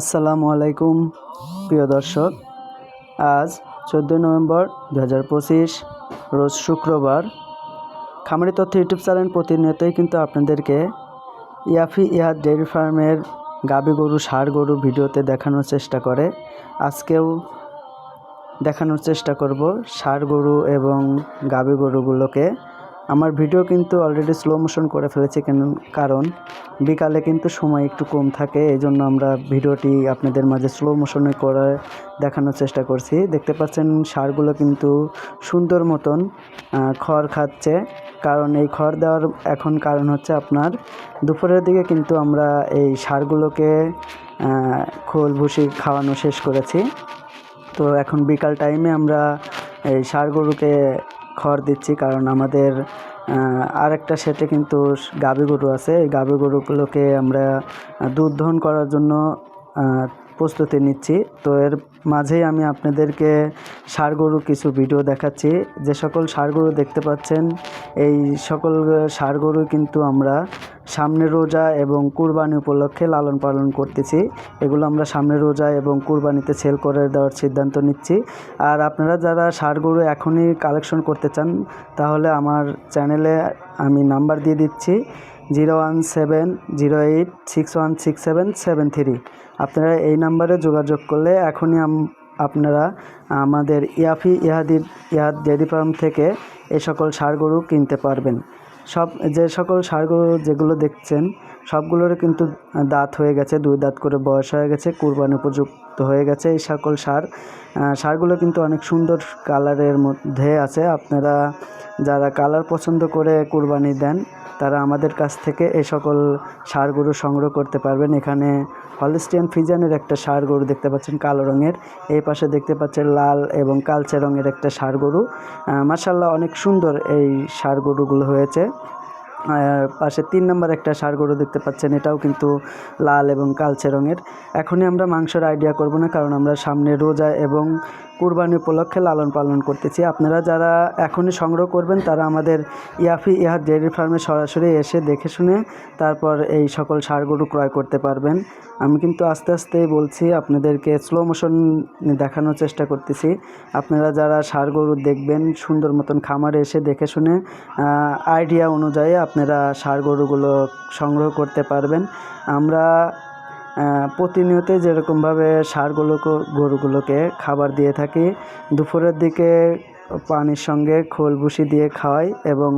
আসসালামু আলাইকুম, প্রিয় দর্শক। আজ চোদ্দোই নভেম্বর দু হাজার পঁচিশ, রোজ শুক্রবার। খামারি তথ্য ইউটিউব চ্যানেল প্রতিনিয়তই কিন্তু আপনাদেরকে ইয়াফি ইহাদ ডেয়ারি ফার্মের গাবি গরু, ষাড় গরু ভিডিওতে দেখানোর চেষ্টা করে। আজকেও দেখানোর চেষ্টা করব ষাড় গরু এবং গাবি গরুগুলোকে। আমার ভিডিও কিন্তু অলরেডি স্লো মোশন করে ফেলেছি কেন, কারণ বিকালে কিন্তু সময় একটু কম থাকে এই জন্য আমরা ভিডিওটি আপনাদের মাঝে স্লো মোশনে করে দেখানোর চেষ্টা করছি। দেখতে পাচ্ছেন সারগুলো কিন্তু সুন্দর মতন খড় খাচ্ছে। কারণ এই খড় দেওয়ার এখন কারণ হচ্ছে আপনার, দুপুরের দিকে কিন্তু আমরা এই সারগুলোকে খোল ভুসি খাওয়ানো শেষ করেছি। তো এখন বিকাল টাইমে আমরা এই ষাড় গরুকে খড় দিচ্ছি, কারণ আমাদের আরেকটা সেটে কিন্তু গাভী গরু আছে। এই গাভী গরুগুলোকে আমরা দুধ দহন করার জন্য প্রস্তুতি নিচ্ছি। তো এর মাঝেই আমি আপনাদেরকে ষাড় গরু কিছু ভিডিও দেখাচ্ছি। যে সকল ষাড় গরু দেখতে পাচ্ছেন, এই সকল ষাড় গরু কিন্তু আমরা সামনে রোজা এবং কুরবানি উপলক্ষে লালন পালন করতেছি। এগুলো আমরা সামনে রোজা এবং কুরবানিতে সেল করে দেওয়ার সিদ্ধান্ত নিচ্ছি। আর আপনারা যারা গরু এখনই কালেকশন করতে চান, তাহলে আমার চ্যানেলে আমি নাম্বার দিয়ে দিচ্ছি zero one seven zero eight six one six seven seven three আপনারা এই নাম্বারে যোগাযোগ করলে এখনই আপনারা আমাদের ইয়াফি ইহাদির ইহাদ ডেয়ারি ফার্ম থেকে এই সকল গরু কিনতে পারবেন। সব যে সকল সারগুলো যেগুলো দেখছেন সবগুলোর কিন্তু দাঁত হয়ে গেছে, দুই দাঁত করে বয়স হয়ে গেছে, কুরবানি উপযুক্ত হয়ে গেছে এই সকল সার। সারগুলো কিন্তু অনেক সুন্দর কালারের মধ্যে আছে। আপনারা যারা কালার পছন্দ করে কুরবানি দেন, তারা আমাদের কাছ থেকে এই সকল সারগুলো সংগ্রহ করতে পারবেন। এখানে হলিস্টিয়ান ফ্রিজানের একটা সার গরু দেখতে পাচ্ছেন, কালো রঙের। এই পাশে দেখতে পাচ্ছেন লাল এবং কালচে রঙের একটা সার গরু। মাসাল্লাহ অনেক সুন্দর এই সার গরুগুলো হয়েছে। পাশে তিন নম্বর একটা ষাড় গরু দেখতে পাচ্ছেন, এটাও কিন্তু লাল এবং কালচে রঙের। এখনই আমরা মাংসের আইডিয়া করব না, কারণ আমরা সামনে রোজা এবং কুরবানি উপলক্ষে লালন পালন করতেছি। আপনারা যারা এখনই সংগ্রহ করবেন, তারা আমাদের ইয়াফি ইহার ডেয়ারি ফার্মে সরাসরি এসে দেখে শুনে তারপর এই সকল ষাড় গরু ক্রয় করতে পারবেন। আমি কিন্তু আস্তে আস্তেই বলছি, আপনাদেরকে স্লো মোশন দেখানোর চেষ্টা করতেছি। আপনারা যারা ষাড় গরু দেখবেন, সুন্দর মতন খামারে এসে দেখে শুনে আইডিয়া অনুযায়ী আপনারা ষাড় গরুগুলো সংগ্রহ করতে পারবেন। আমরা প্রতিনিয়তই যেরকমভাবে ষাঁড়গুলোকে গরুগুলোকে খাবার দিয়ে থাকি, দুপুরের দিকে পানির সঙ্গে খোল ভুসি দিয়ে খাওয়াই এবং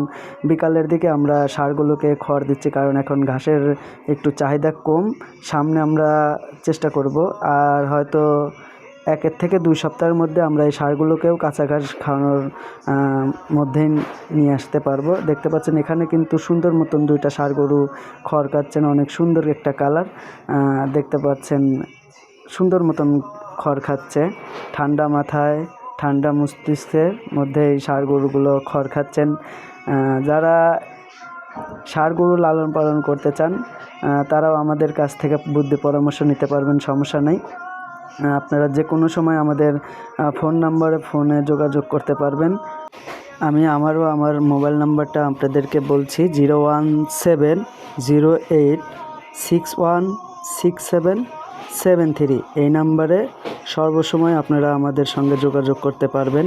বিকালের দিকে আমরা সারগুলোকে খড় দিচ্ছি কারণ এখন ঘাসের একটু চাহিদা কম। সামনে আমরা চেষ্টা করব, আর হয়তো একের থেকে দুই সপ্তাহের মধ্যে আমরা এই সারগুলোকেও কাঁচা ঘাস খাওয়ানোর আহ, মধ্যেই নিয়ে আসতে পারব। দেখতে পাচ্ছেন এখানে কিন্তু সুন্দর মতন দুইটা সার গরু খড় কাটছেন অনেক সুন্দর একটা কালার। দেখতে পাচ্ছেন সুন্দর মতন খড় খাচ্ছে। ঠান্ডা মাথায় ঠান্ডা মস্তিষ্কের মধ্যে এই ষাঁড় গরুগুলো খড় খাচ্ছেন। যারা ষাঁড় গরু লালন পালন করতে চান তারাও আমাদের কাছ থেকে বুদ্ধি পরামর্শ নিতে পারবেন সমস্যা নেই। আপনারা যে কোনো সময় আমাদের ফোন নাম্বারে ফোনে যোগাযোগ করতে পারবেন। আমি আমারও আমার মোবাইল নাম্বারটা আপনাদেরকে বলছি, zero one seven, zero eight, six one, six seven seven three. এই নাম্বারে সর্বসময় আপনারা আমাদের সঙ্গে যোগাযোগ করতে পারবেন।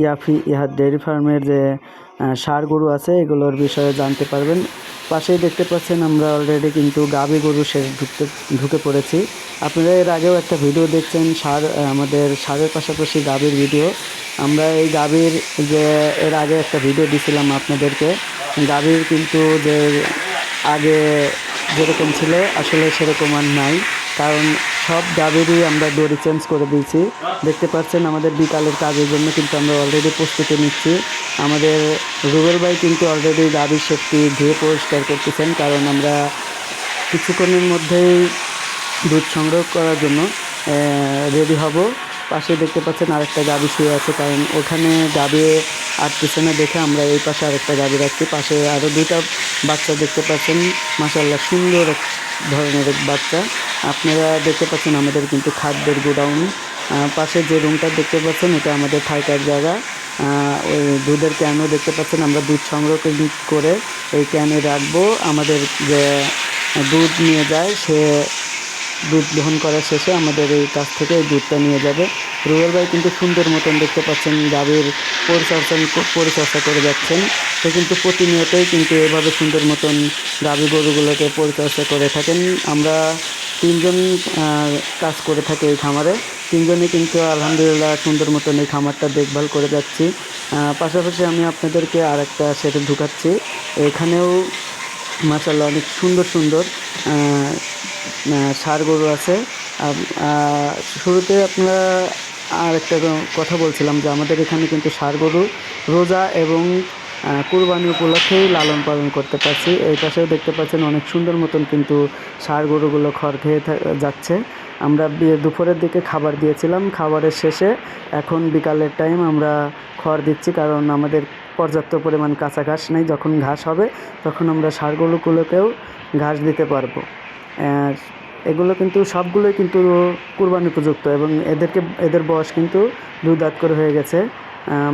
ইয়াফি ইহাদ ডেয়ারি ফার্মের যে গরু আছে, এগুলোর বিষয়ে জানতে পারবেন। পাশেই দেখতে পাচ্ছেন আমরা অলরেডি কিন্তু গাভী গরু সে ঢুকতে, ঢুকে পড়েছি। আপনারা এর আগেও একটা ভিডিও দেখছেন, সার আমাদের সারের পাশাপাশি গাভীর ভিডিও আমরা এই গাভীর যে, এর আগে একটা ভিডিও দিছিলাম আপনাদেরকে। গাভীর কিন্তু যে, আগে যেরকম ছিল, আসলে সেরকম আর নাই। কারণ সব গাভীরই আমরা দড়ি চেঞ্জ করে দিয়েছি। দেখতে পাচ্ছেন আমাদের বিকালের কাজের জন্য কিন্তু আমরা অলরেডি প্রস্তুতি নিচ্ছি। আমাদের রুবেল ভাই কিন্তু অলরেডি গাভীর সেটটি ধুয়ে পরিষ্কার করতেছেন, কারণ আমরা কিছুক্ষণের মধ্যেই দুধ সংগ্রহ করার জন্য রেডি হব। পাশে দেখতে পাচ্ছেন আরেকটা গাভী শুয়ে আছে, কারণ ওখানে গাভী আর পিছনে দেখে আমরা এই পাশে আরেকটা গাভী রাখছি। পাশে আরও দুইটা বাচ্চা দেখতে পাচ্ছেন মাসাল্লাহ সুন্দর এক ধরনের বাচ্চা। আপনারা দেখতে পাচ্ছেন আমাদের কিন্তু খাদ্যের গোডাউন। পাশে যে রুমটা দেখতে পাচ্ছেন, এটা আমাদের থাকার জায়গা। ওই দুধের ক্যানও দেখতে পাচ্ছেন, আমরা দুধ সংগ্রহ করে এই ক্যানে রাখব। আমাদের যে দুধ নিয়ে যায়, সে দুধ দহন করার শেষে আমাদের এই কাছ থেকে এই দুধটা নিয়ে যাবে। রুবেল ভাই কিন্তু সুন্দর মতন দেখতে পাচ্ছেন গাভীর পরিচর্যা পরিচর্যা করে যাচ্ছেন। সে কিন্তু প্রতিনিয়তই কিন্তু এভাবে সুন্দর মতন গাভী গরুগুলোকে পরিচর্যা করে থাকেন। আমরা তিনজন কাজ করে থাকি এই খামারে। তিনজনই কিন্তু আলহামদুলিল্লাহ সুন্দর মতন এই খামারটা দেখভাল করে যাচ্ছি। পাশাপাশি আমি আপনাদেরকে আর একটা সেটে ঢুকাচ্ছি। এখানেও মাসাল্লাহ অনেক সুন্দর সুন্দর ষাঁড় গরু আছে। শুরুতে আপনারা আর একটা কথা বলছিলাম যে আমাদের এখানে কিন্তু ষাঁড় গরু রোজা এবং কুরবানি উপলক্ষেই লালন পালন করতে পারছি। এই পাশেও দেখতে পাচ্ছেন অনেক সুন্দর মতন কিন্তু ষাঁড় গরুগুলো খড় খেয়ে যাচ্ছে। আমরা দুপুরের দিকে খাবার দিয়েছিলাম। খাবারের শেষে এখন বিকালের টাইম আমরা খড় দিচ্ছি কারণ আমাদের পর্যাপ্ত পরিমাণ কাঁচা ঘাস নেই। যখন ঘাস হবে তখন আমরা ষাঁড় গরুগুলোকেও ঘাস দিতে পারব। এগুলো কিন্তু সবগুলোই কিন্তু কুরবানি উপযুক্ত এবং এদেরকে, এদের বয়স কিন্তু দু দাঁত করে হয়ে গেছে।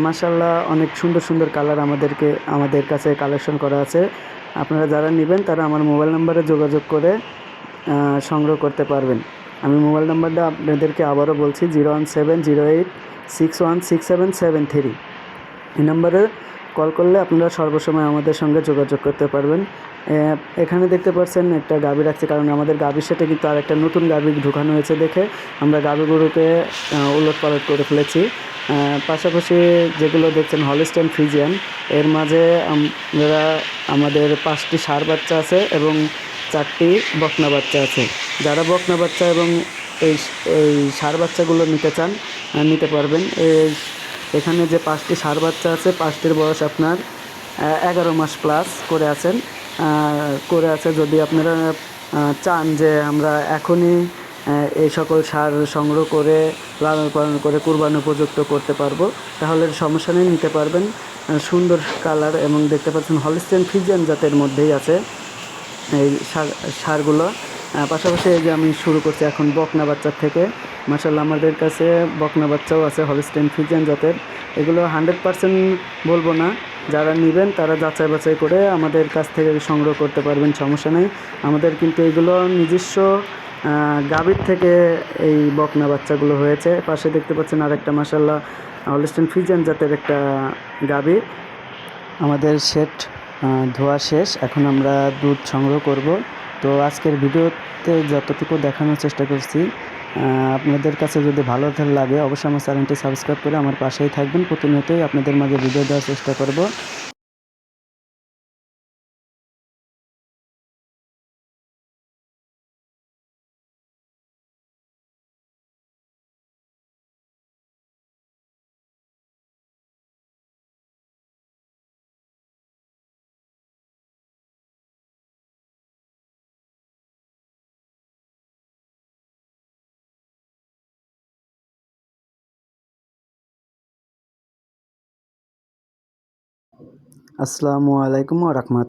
মাসাল্লাহ অনেক সুন্দর সুন্দর কালার আমাদেরকে, আমাদের কাছে কালেকশন করা আছে। আপনারা যারা নেবেন তারা আমার মোবাইল নাম্বারে যোগাযোগ করে সংগ্রহ করতে পারবেন। আমি মোবাইল নাম্বারটা আপনাদেরকে আবারও বলছি, zero one seven zero eight six one six seven seven three. এই নম্বরে কল করলে আপনারা সর্বসময় আমাদের সঙ্গে যোগাযোগ করতে পারবেন। এখানে দেখতে পাচ্ছেন একটা গাভী রাখছে, কারণ আমাদের গাভীর সাথে কিন্তু আর একটা নতুন গাভী ঢুকানো হয়েছে দেখে। আমরা গাভী গরুকে উলট পালট করে ফেলেছি। পাশাপাশি যেগুলো দেখছেন হলিস্টেন ফিজিয়ান এর মাঝে আমরা, আমাদের পাঁচটি সার বাচ্চা আছে এবং চারটি বকনা বাচ্চা আছে। যারা বকনা বাচ্চা এবং এই এই সার বাচ্চাগুলো নিতে চান নিতে পারবেন। এখানে যে পাঁচটি সার বাচ্চা আছে, পাঁচটির বয়স আপনার এগারো মাস প্লাস করে আছেন। করে আছে। যদি আপনারা চান যে আমরা এখনই এই সকল সার সংগ্রহ করে, লালন পালন করে কুরবান উপযুক্ত করতে পারব, তাহলে সমস্যা নিয়ে নিতে পারবেন। সুন্দর কালার এবং দেখতে পাচ্ছেন হলিস্টেন ফিজিয়ান জাতের মধ্যেই আছে এই সার, সারগুলো। পাশাপাশি এই যে আমি শুরু করছি এখন বকনা বাচ্চার থেকে। মাসাল্লাহ আমাদের কাছে বকনা বাচ্চাও আছে হলিস্টেন ফিজেন জাতের। এগুলো হান্ড্রেড পার্সেন্ট বলব না, যারা নেবেন তারা যাচাই বাছাই করে আমাদের কাছ থেকে সংগ্রহ করতে পারবেন, সমস্যা নেই। আমাদের কিন্তু এগুলো নিজস্ব গাভীর থেকে এই বকনা বাচ্চাগুলো হয়েছে। পাশে দেখতে পাচ্ছেন আরেকটা মাসাল্লাহ হলিস্টেন ফিজেন জাতের একটা গাভী। আমাদের সেট ধোয়া শেষ, এখন আমরা দুধ সংগ্রহ করব। তো আজকের ভিডিওতে যতটুকু দেখানোর চেষ্টা করছি আপনাদের কাছে যদি ভালো লাগে, অবশ্যই আমার চ্যানেলটি সাবস্ক্রাইব করে আমার পাশেই থাকবেন। প্রতিনিয়তই আপনাদের মাঝে ভিডিও দেওয়ার চেষ্টা করব। আসসালামু আলাইকুম রহমত